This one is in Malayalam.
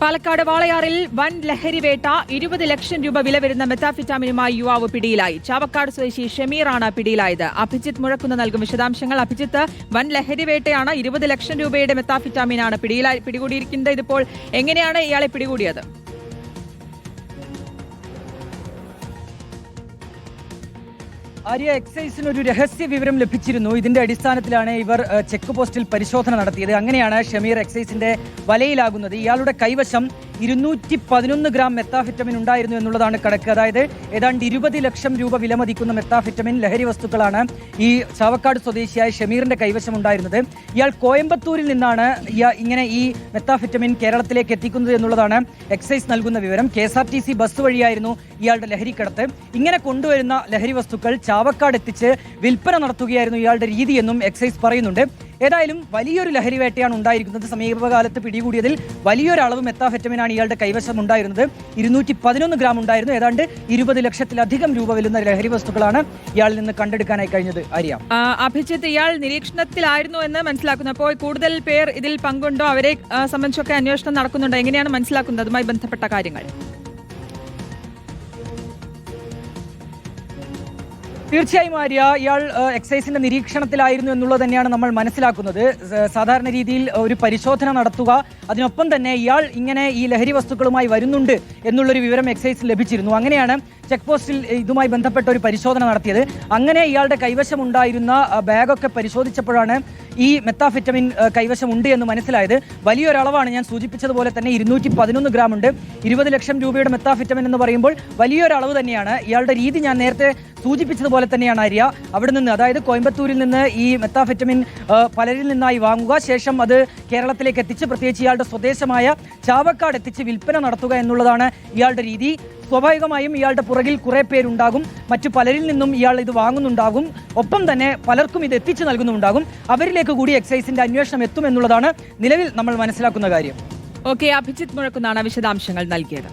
പാലക്കാട് വാളയാറിൽ വൻ ലഹരി വേട്ട ഇരുപത് ലക്ഷം രൂപ വില വരുന്ന മെത്താഫിറ്റാമിനുമായി യുവാവ് പിടിയിലായി. ചാവക്കാട് സ്വദേശി ഷമീറാണ് പിടിയിലായത്. അഭിജിത്ത് മുഴക്കുന്ന നൽകും വിശദാംശങ്ങൾ. അഭിജിത്ത് വൻ ലഹരി വേട്ടയാണ് ഇരുപത് ലക്ഷം രൂപയുടെ മെത്താഫിറ്റാമിനാണ് പിടിയിലായി പിടികൂടിയിരിക്കുന്നത്. ഇതിപ്പോൾ എങ്ങനെയാണ് ഇയാളെ പിടികൂടിയത്? ആര്യ എക്സൈസിന് ഒരു രഹസ്യ വിവരം ലഭിച്ചിരുന്നു. ഇതിന്റെ അടിസ്ഥാനത്തിലാണ് ഇവർ ചെക്ക് പോസ്റ്റിൽ പരിശോധന നടത്തിയത്. അങ്ങനെയാണ് ഷമീർ എക്സൈസിന്റെ വലയിലാകുന്നത്. ഇയാളുടെ കൈവശം ഇരുന്നൂറ്റി പതിനൊന്ന് ഗ്രാം മെത്താഫെറ്റമിൻ ഉണ്ടായിരുന്നു എന്നുള്ളതാണ് കണക്ക്. അതായത് ഏതാണ്ട് ഇരുപത് ലക്ഷം രൂപ വിലമതിക്കുന്ന മെത്താഫെറ്റമിൻ ലഹരി വസ്തുക്കളാണ് ഈ ചാവക്കാട് സ്വദേശിയായ ഷമീറിന്റെ കൈവശം ഉണ്ടായിരുന്നത്. ഇയാൾ കോയമ്പത്തൂരിൽ നിന്നാണ് ഇങ്ങനെ ഈ മെത്താഫെറ്റമിൻ കേരളത്തിലേക്ക് എത്തിക്കുന്നത് എന്നുള്ളതാണ് എക്സൈസ് നൽകുന്ന വിവരം. K S R T C bus വഴിയായിരുന്നു ഇയാളുടെ ലഹരിക്കടത്ത്. ഇങ്ങനെ കൊണ്ടുവരുന്ന ലഹരി വസ്തുക്കൾ ചാവക്കാട് എത്തിച്ച് വിൽപ്പന നടത്തുകയായിരുന്നു ഇയാളുടെ രീതിയെന്നും എക്സൈസ് പറയുന്നുണ്ട്. ഏതായാലും വലിയൊരു ലഹരി വേട്ടയാണ് ഉണ്ടായിരിക്കുന്നത്. സമീപകാലത്ത് പിടികൂടിയതിൽ വലിയൊരു അളവ് മെത്താഫെറ്റമിനാണ് ഇയാളുടെ കൈവശം ഉണ്ടായിരുന്നത്. ഇരുന്നൂറ്റി പതിനൊന്ന് ഗ്രാം ഉണ്ടായിരുന്നു. ഏതാണ്ട് ഇരുപത് ലക്ഷത്തിലധികം രൂപ വരുന്ന ലഹരി വസ്തുക്കളാണ് ഇയാളിൽ നിന്ന് കണ്ടെടുക്കാനായി കഴിഞ്ഞത്. അറിയാം അഭിജിത്ത് ഇയാൾ നിരീക്ഷണത്തിലായിരുന്നു എന്ന് മനസ്സിലാക്കുന്നു. അപ്പോൾ കൂടുതൽ പേർ ഇതിൽ പങ്കുണ്ടോ? അവരെ സംബന്ധിച്ചൊക്കെ അന്വേഷണം നടക്കുന്നുണ്ടോ? എങ്ങനെയാണ് മനസ്സിലാക്കുന്നത് അതുമായി ബന്ധപ്പെട്ട കാര്യങ്ങൾ? തീർച്ചയായും ആര്യ ഇയാൾ എക്സൈസിന്റെ നിരീക്ഷണത്തിലായിരുന്നു എന്നുള്ളത് തന്നെയാണ് നമ്മൾ മനസ്സിലാക്കുന്നത്. സാധാരണ രീതിയിൽ ഒരു പരിശോധന നടത്തുക അതിനൊപ്പം തന്നെ ഇയാൾ ഇങ്ങനെ ഈ ലഹരി വസ്തുക്കളുമായി വരുന്നുണ്ട് എന്നുള്ളൊരു വിവരം എക്സൈസിന് ലഭിച്ചിരുന്നു. അങ്ങനെയാണ് ചെക്ക് പോസ്റ്റിൽ ഇതുമായി ബന്ധപ്പെട്ട ഒരു പരിശോധന നടത്തിയത്. അങ്ങനെ ഇയാളുടെ കൈവശമുണ്ടായിരുന്ന ബാഗൊക്കെ പരിശോധിച്ചപ്പോഴാണ് ഈ മെത്താഫിറ്റമിൻ കൈവശമുണ്ട് എന്ന് മനസ്സിലായത്. വലിയൊരളവാണ് ഞാൻ സൂചിപ്പിച്ചതുപോലെ തന്നെ ഇരുന്നൂറ്റി പതിനൊന്ന് ഗ്രാം ഉണ്ട്. ഇരുപത് ലക്ഷം രൂപയുടെ മെത്താഫിറ്റമിൻ എന്ന് പറയുമ്പോൾ വലിയൊരളവ് തന്നെയാണ്. ഇയാളുടെ രീതി ഞാൻ നേരത്തെ സൂചിപ്പിച്ചതുപോലെ തന്നെയാണ് ആര്യ. അവിടെ നിന്ന് അതായത് കോയമ്പത്തൂരിൽ നിന്ന് ഈ മെത്താഫെറ്റമിൻ പലരിൽ നിന്നായി വാങ്ങുക. ശേഷം അത് കേരളത്തിലേക്ക് എത്തിച്ച് പ്രത്യേകിച്ച് ഇയാളുടെ സ്വദേശമായ ചാവക്കാട് എത്തിച്ച് വിൽപ്പന നടത്തുക എന്നുള്ളതാണ് ഇയാളുടെ രീതി. സ്വാഭാവികമായും ഇയാളുടെ പുറകിൽ കുറേ പേരുണ്ടാകും. മറ്റു പലരിൽ നിന്നും ഇയാൾ ഇത് വാങ്ങുന്നുണ്ടാകും. ഒപ്പം തന്നെ പലർക്കും ഇത് എത്തിച്ചു നൽകുന്നുണ്ടാകും അവരിലേക്ക് കൂടി എക്സൈസിന്റെ അന്വേഷണം എത്തുമെന്നുള്ളതാണ് നിലവിൽ നമ്മൾ മനസ്സിലാക്കുന്ന കാര്യം. ഓക്കെ അഭിജിത് മുഴക്കുന്നാണ് വിശദാംശങ്ങൾ നൽകിയത്.